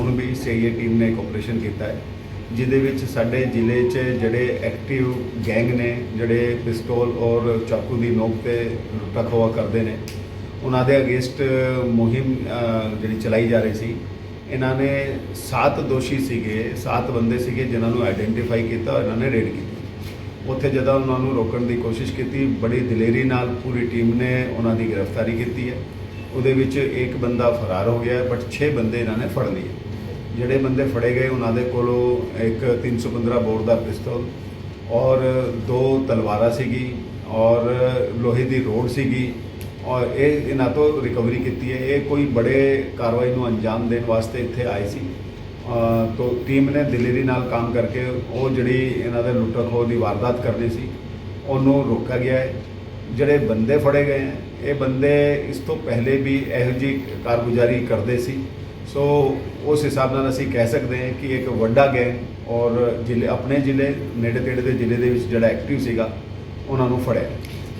ਹੁਣ ਵੀ CIA team ਨੇ ਇੱਕ ਆਪਰੇਸ਼ਨ ਕੀਤਾ ਹੈ, ਜਿਹਦੇ ਵਿੱਚ ਸਾਡੇ ਜ਼ਿਲ੍ਹੇ 'ਚ ਜਿਹੜੇ ਐਕਟਿਵ ਗੈਂਗ ਨੇ, ਜਿਹੜੇ ਪਿਸਤੌਲ ਔਰ ਚਾਕੂ ਦੀ ਨੋਕ ਤੇ ਲੁੱਟਾ ਖੋਆ ਕਰਦੇ ਨੇ, ਉਹਨਾਂ ਦੇ ਅਗੇਂਸਟ ਮੁਹਿੰਮ ਜਿਹੜੀ ਚਲਾਈ ਜਾ ਰਹੀ ਸੀ, ਇਹਨਾਂ ਨੇ ਸੱਤ ਦੋਸ਼ੀ ਸੀਗੇ, ਸੱਤ ਬੰਦੇ ਸੀਗੇ ਜਿਨ੍ਹਾਂ ਨੂੰ ਆਇਡੈਂਟੀਫਾਈ ਕੀਤਾ ਔਰ ਇਹਨਾਂ ਨੇ ਰੇਡ ਕੀਤਾ। ਉੱਥੇ ਜਦੋਂ ਉਹਨਾਂ ਨੂੰ ਰੋਕਣ ਦੀ ਕੋਸ਼ਿਸ਼ ਕੀਤੀ, ਬੜੀ ਦਲੇਰੀ ਨਾਲ ਪੂਰੀ ਟੀਮ ਨੇ ਉਹਨਾਂ ਦੀ ਗ੍ਰਿਫਤਾਰੀ ਕੀਤੀ ਹੈ। ਉਹਦੇ ਵਿੱਚ ਇੱਕ ਬੰਦਾ ਫਰਾਰ ਹੋ ਗਿਆ ਬਟ 6 ਬੰਦੇ ਇਹਨਾਂ ਨੇ ਫੜ ਲਏ। ਜਿਹੜੇ ਬੰਦੇ ਫੜੇ ਗਏ ਉਹਨਾਂ ਦੇ ਕੋਲੋਂ ਇੱਕ 315 ਬੋਰ ਦਾ ਪਿਸਤੌਲ ਔਰ ਦੋ ਤਲਵਾਰਾਂ ਸੀਗੀ ਔਰ ਲੋਹੇ ਦੀ ਰੋਡ ਸੀਗੀ ਔਰ ਇਹ ਇਹਨਾਂ ਤੋਂ ਰਿਕਵਰੀ ਕੀਤੀ ਹੈ। ਇਹ ਕੋਈ ਬੜੇ ਕਾਰਵਾਈ ਨੂੰ ਅੰਜਾਮ ਦੇਣ ਵਾਸਤੇ ਇੱਥੇ ਆਏ ਸੀ। ਅ, ਤੋ ਟੀਮ ਨੇ ਦਲੇਰੀ ਨਾਲ ਕੰਮ ਕਰਕੇ ਉਹ ਜਿਹੜੀ ਇਹਨਾਂ ਦੇ ਲੁੱਟ ਖੋਹ ਦੀ ਵਾਰਦਾਤ ਕਰਨੀ ਸੀ ਉਹਨੂੰ ਰੋਕਿਆ ਗਿਆ ਹੈ। ਜਿਹੜੇ ਬੰਦੇ ਫੜੇ ਗਏ ਹੈ ਇਹ ਬੰਦੇ ਇਸ ਤੋਂ ਪਹਿਲੇ ਵੀ ਇਹੋ ਜਿਹੀ ਕਾਰਗੁਜ਼ਾਰੀ ਕਰਦੇ ਸੀ। ਸੋ ਉਸ ਹਿਸਾਬ ਨਾਲ ਅਸੀਂ ਕਹਿ ਸਕਦੇ ਹਾਂ ਕਿ ਇੱਕ ਵੱਡਾ ਗੈਂਗ ਔਰ ਜ਼ਿਲ੍ਹੇ ਆਪਣੇ ਜ਼ਿਲ੍ਹੇ ਨੇੜੇ ਤੇੜੇ ਦੇ ਜ਼ਿਲ੍ਹੇ ਦੇ ਵਿੱਚ ਜਿਹੜਾ ਐਕਟਿਵ ਸੀਗਾ ਉਹਨਾਂ ਨੂੰ ਫੜਿਆ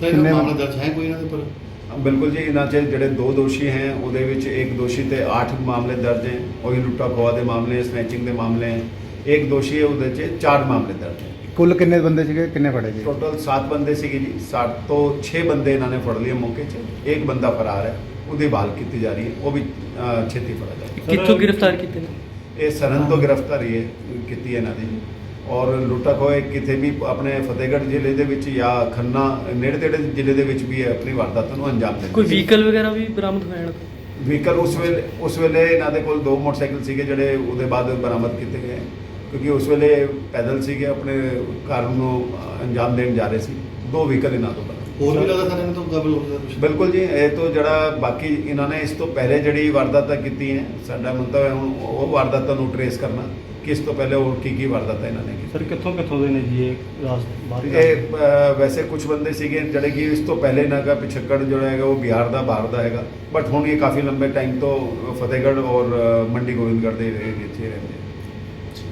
ਕਿੰਨੇ ਮਾਮਲਾ ਦਰਜ ਹੈ ਕੋਈ ਇਹਨਾਂ ਦੇ ਉੱਪਰ ਬਿਲਕੁਲ ਜੀ ਇਹਨਾਂ 'ਚ ਜਿਹੜੇ ਦੋ ਦੋਸ਼ੀ ਹੈ ਉਹਦੇ ਵਿੱਚ ਇੱਕ ਦੋਸ਼ੀ ਤੇ 8 ਮਾਮਲੇ ਦਰਜ ਹੈ ਉਹੀ ਲੁੱਟਾ ਖੋਆ ਦੇ ਮਾਮਲੇ ਸਨੈਚਿੰਗ ਦੇ ਮਾਮਲੇ ਹੈ ਇੱਕ ਦੋਸ਼ੀ ਹੈ ਉਹਦੇ 'ਚ 4 ਮਾਮਲੇ ਦਰਜ ਹੈ ਕੁੱਲ ਕਿੰਨੇ ਬੰਦੇ ਸੀਗੇ? ਕਿੰਨੇ ਫੜੇ ਗਏ? ਟੋਟਲ 7 ਬੰਦੇ ਸੀਗੇ ਜੀ। 7 ਤੋਂ 6 ਬੰਦੇ ਇਹਨਾਂ ਨੇ ਫੜ ਲਏ ਮੌਕੇ 'ਚ। ਇੱਕ ਬੰਦਾ ਫਰਾਰ ਹੈ। ਉਹਦੀ ਭਾਲ ਕੀਤੀ ਜਾ ਰਹੀ ਹੈ। ਉਹ ਵੀ ਅਹ, ਛੇਤੀ ਫੜਾ ਜਾਏ ਕਿੱਥੋਂ ਗ੍ਰਿਫਤਾਰ ਕੀਤੇ ਨੇ? ਇਹ ਸਰਨ ਤੋਂ ਗ੍ਰਿਫਤਾਰੀ ਹੈ ਕੀਤੀ ਹੈ ਇਹਨਾਂ ਦੀ ਔਰ ਲੁੱਟਾ ਖੋਏ ਕਿਤੇ ਵੀ ਆਪਣੇ ਫਤਿਹਗੜ੍ਹ ਜ਼ਿਲ੍ਹੇ ਦੇ ਵਿੱਚ ਜਾਂ ਖੰਨਾ ਨੇੜੇ ਤੇੜੇ ਜ਼ਿਲ੍ਹੇ ਦੇ ਵਿੱਚ ਵੀ ਇਹ ਆਪਣੀ ਵਾਰਦਾਤਾਂ ਨੂੰ ਅੰਜਾਮ ਦਿੰਦੇ ਕੋਈ। ਵਹੀਕਲ ਵਗੈਰਾ ਵੀ ਬਰਾਮਦ ਹੋਇਆ ਇਹਨਾਂ ਤੋਂ ਵਹੀਕਲ ਉਸ ਵੇਲੇ ਉਸ ਵੇਲੇ ਇਹਨਾਂ ਦੇ ਕੋਲ ਦੋ ਮੋਟਰਸਾਈਕਲ ਸੀਗੇ ਜਿਹੜੇ ਉਹਦੇ ਬਾਅਦ ਬਰਾਮਦ ਕੀਤੇ ਗਏ। ਕਿਉਂਕਿ ਉਸ ਵੇਲੇ ਪੈਦਲ ਸੀਗੇ ਆਪਣੇ ਘਰ ਨੂੰ ਅੰਜਾਮ ਦੇਣ ਜਾ ਰਹੇ ਸੀ। ਦੋ ਵਹੀਕਲ ਇਹਨਾਂ ਤੋਂ ਬਰਾਮਦ ਹੋਰ ਵੀ ਲੱਗਦਾ ਸਰ ਇਹਨਾਂ ਤੋਂ ਕਾਬਲ ਹੋ ਗਿਆ ਕੁਝ ਬਿਲਕੁਲ ਜੀ ਇਹ ਤੋਂ ਜਿਹੜਾ ਬਾਕੀ ਇਹਨਾਂ ਨੇ ਇਸ ਤੋਂ ਪਹਿਲੇ ਜਿਹੜੀ ਵਾਰਦਾਤਾਂ ਕੀਤੀ ਹੈ ਸਾਡਾ ਮੰਤਵ ਹੈ ਹੁਣ ਉਹ ਵਾਰਦਾਤਾਂ ਨੂੰ ਟਰੇਸ ਕਰਨਾ ਕਿ ਇਸ ਤੋਂ ਪਹਿਲੇ ਹੋਰ ਕੀ ਕੀ ਵਾਰਦਾਤਾਂ ਇਹਨਾਂ ਨੇ ਕੀਤੀ ਸਰ ਕਿੱਥੋਂ ਕਿੱਥੋਂ ਦੇ ਨੇ ਜੀ ਇਹ ਰਾਸ ਬਾਹਰੀ ਇਹ ਵੈਸੇ ਕੁਝ ਬੰਦੇ ਸੀਗੇ ਜਿਹੜੇ ਕਿ ਇਸ ਤੋਂ ਪਹਿਲੇ ਇਹਨਾਂ ਦਾ ਪਿਛੱਕੜ ਜਿਹੜਾ ਹੈਗਾ ਉਹ ਬਿਹਾਰ ਦਾ ਬਾਹਰ ਦਾ ਹੈਗਾ। ਬਟ ਹੁਣ ਇਹ ਕਾਫੀ ਲੰਬੇ ਟਾਈਮ ਤੋਂ ਫਤਿਹਗੜ੍ਹ ਔਰ ਮੰਡੀ ਗੋਬਿੰਦਗੜ੍ਹ ਦੇ ਹੀ ਰਹਿੰਦੇ